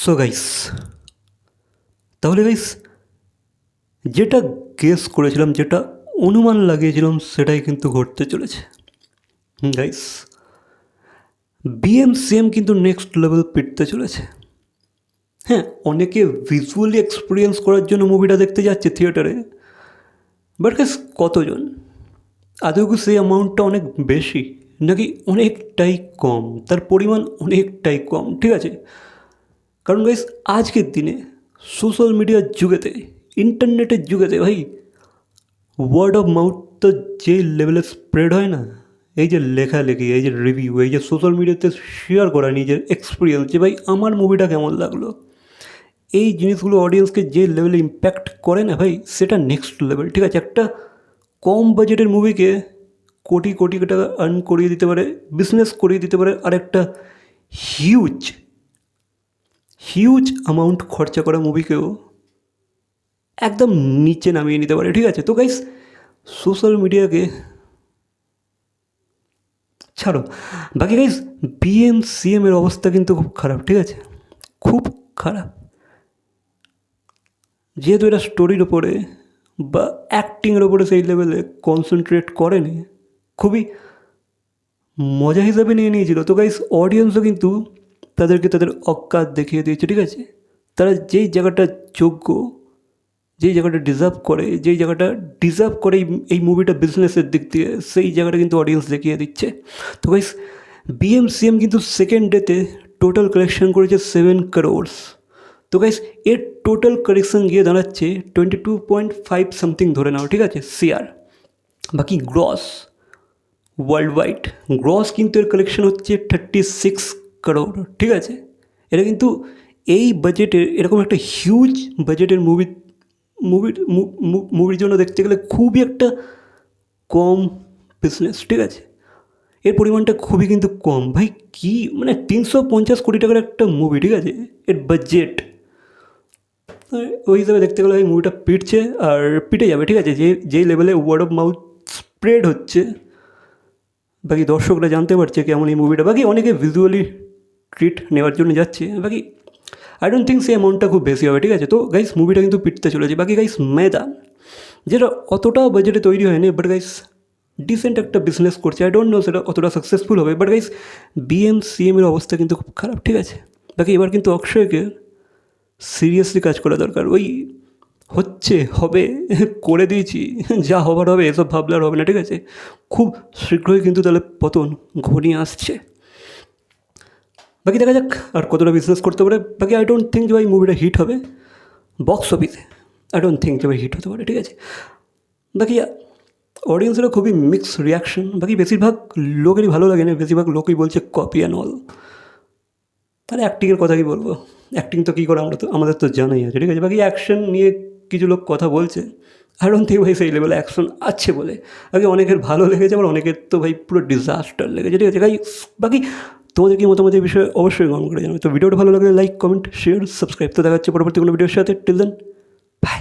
So guys তাহলে guys যেটা guess করেছিলাম, যেটা অনুমান লাগিয়েছিলাম, সেটাই কিন্তু ঘটতে চলেছে। গাইস বিএমসিএম কিন্তু নেক্সট লেভেল পিটতে চলেছে। হ্যাঁ অনেকে ভিজুয়ালি এক্সপিরিয়েন্স করার জন্য মুভিটা দেখতে যাচ্ছে থিয়েটারে বাট গাইস কতজন? আদৌ কি সেই অ্যামাউন্টটা অনেক বেশি? নাকি অনেকটাই কম? তার পরিমাণ অনেকটাই কম, ঠিক আছে? কারণ গাইস আজকের দিনে সোশ্যাল মিডিয়ার যুগেতে ইন্টারনেটের যুগেতে ভাই ওয়ার্ড অফ মাউথ তো যে লেভেলে স্প্রেড হয় না, এই যে লেখালেখি, এই যে রিভিউ এই যে সোশ্যাল মিডিয়াতে শেয়ার করা, নিজের এক্সপিরিয়েন্স যে ভাই আমার মুভিটা কেমন লাগল? এই জিনিসগুলো অডিয়েন্সকে যে লেভেলে ইম্প্যাক্ট করে না ভাই, সেটা নেক্সট লেভেল ঠিক আছে? একটা কম বাজেটের মুভিকে কোটি কোটি টাকা আর্ন করিয়ে দিতে পারে বিজনেস করিয়ে দিতে পারে, আর একটা হিউজ হিউজ অ্যামাউন্ট খরচা করা মুভিকেও একদম নিচে নামিয়ে নিতে পারে, ঠিক আছে? তো গাইস সোশ্যাল মিডিয়াকে ছাড়ো। বাকি গাইস বিএম সিএম এর অবস্থা কিন্তু খুব খারাপ, ঠিক আছে? খুব খারাপ। যেহেতু এটা স্টোরির ওপরে বা অ্যাক্টিংয়ের ওপরে সেই লেভেলে কনসেন্ট্রেট করেনি, খুবই মজা হিসাবে নিয়ে নিয়েছিল। তো গাইস অডিয়েন্সও কিন্তু তাদেরকে তাদের অকাত দেখিয়ে দিয়েছে, ঠিক আছে? তারা যেই জায়গাটা যোগ্য, যেই জায়গাটা ডিজার্ভ করে, যেই জায়গাটা ডিজার্ভ করে এই মুভিটা বিজনেসের দিক দিয়ে, সেই জায়গাটা কিন্তু অডিয়েন্স দেখিয়ে দিচ্ছে। তো গাইস বিএমসিএম কিন্তু সেকেন্ড ডেতে টোটাল কালেকশন করেছে সেভেন করোড়স তো গাইস এর টোটাল কালেকশন গিয়ে দাঁড়াচ্ছে twenty two point five something ধরে নাও, ঠিক আছে সিআর বাকি গ্রস ওয়ার্ল্ড ওয়াইড গ্রস কিন্তু এর কালেকশন হচ্ছে থার্টি সিক্স করোড় ঠিক আছে? এটা কিন্তু এই বাজেটের এরকম একটা হিউজ বাজেটের মুভি মুভির মুভির জন্য দেখতে গেলে খুবই একটা কম বিজনেস ঠিক আছে? এর পরিমাণটা খুবই কিন্তু কম। ভাই, কি মানে তিনশো পঞ্চাশ কোটি টাকার একটা মুভি ঠিক আছে? এর বাজেট ওই হিসাবে দেখতে গেলে এই মুভিটা পিটছে আর পিটে যাবে, ঠিক আছে? যে যেই লেভেলে ওয়ার্ড অফ মাউথ স্প্রেড হচ্ছে, বাকি দর্শকরা জানতে পারছে কেমন এই মুভিটা বাকি অনেকে ভিজুয়ালি ট্রিট নেওয়ার জন্য যাচ্ছে। বাকি আই ডোন্ট থিঙ্ক সেই অ্যামাউন্টটা খুব বেশি হবে, ঠিক আছে? তো গাইস মুভিটা কিন্তু পিটতে চলেছে। বাকি গাইস ময়দান যেটা অতটাও বাজেটে তৈরি হয়নি বাট গাইস ডিসেন্ট একটা বিজনেস করছে। আই ডোন্ট নো সেটা অতটা সাকসেসফুল হবে বাট গাইস বিএম সিএমের অবস্থা কিন্তু খুব খারাপ, ঠিক আছে? বাকি এবার কিন্তু অক্ষয়কে সিরিয়াসলি কাজ করা দরকার। ওই হচ্ছে, হবে, করে দিয়েছি, যা হবার হবে, এসব ভাবলে আর হবে না, ঠিক আছে? খুব শীঘ্রই কিন্তু তাহলে পতন ঘনিয়ে আসছে। বাকি দেখা যাক আর কতটা বিজনেস করতে পারে। বাকি আই ডোন্ট থিঙ্ক যে ভাই মুভিটা হিট হবে। বক্স অফিসে আই ডোন্ট থিঙ্ক যে ভাই হিট হতে পারে, ঠিক আছে? বাকি অডিয়েন্সেরও খুবই মিক্স রিয়াকশন বাকি বেশিরভাগ লোকেরই ভালো লাগে না। বেশিরভাগ লোকই বলছে কপি অ্যান্ড অল তাহলে অ্যাক্টিংয়ের কথা কি বলব। অ্যাক্টিং তো কী করে আমরা তো আমাদের তো জানাই আছে, ঠিক আছে? বাকি অ্যাকশন নিয়ে কিছু লোক কথা বলছে। আই আর থেকে ভাই সেই লেভেলে অ্যাকশন আছে বলে। বাকি অনেকের ভালো লেগেছে, আবার অনেকের তো ভাই পুরো ডিজাস্টার লেগেছে, ঠিক আছে? ভাই, বাকি তোমাদের কি মতামত এই বিষয়ে অবশ্যই গ্রহণ করে জানাবে। তো ভিডিওটা ভালো লাগলে লাইক কমেন্ট শেয়ার সাবস্ক্রাইব তো দেখা যাচ্ছে পরবর্তী কোনো ভিডিওর সাথে। Till then by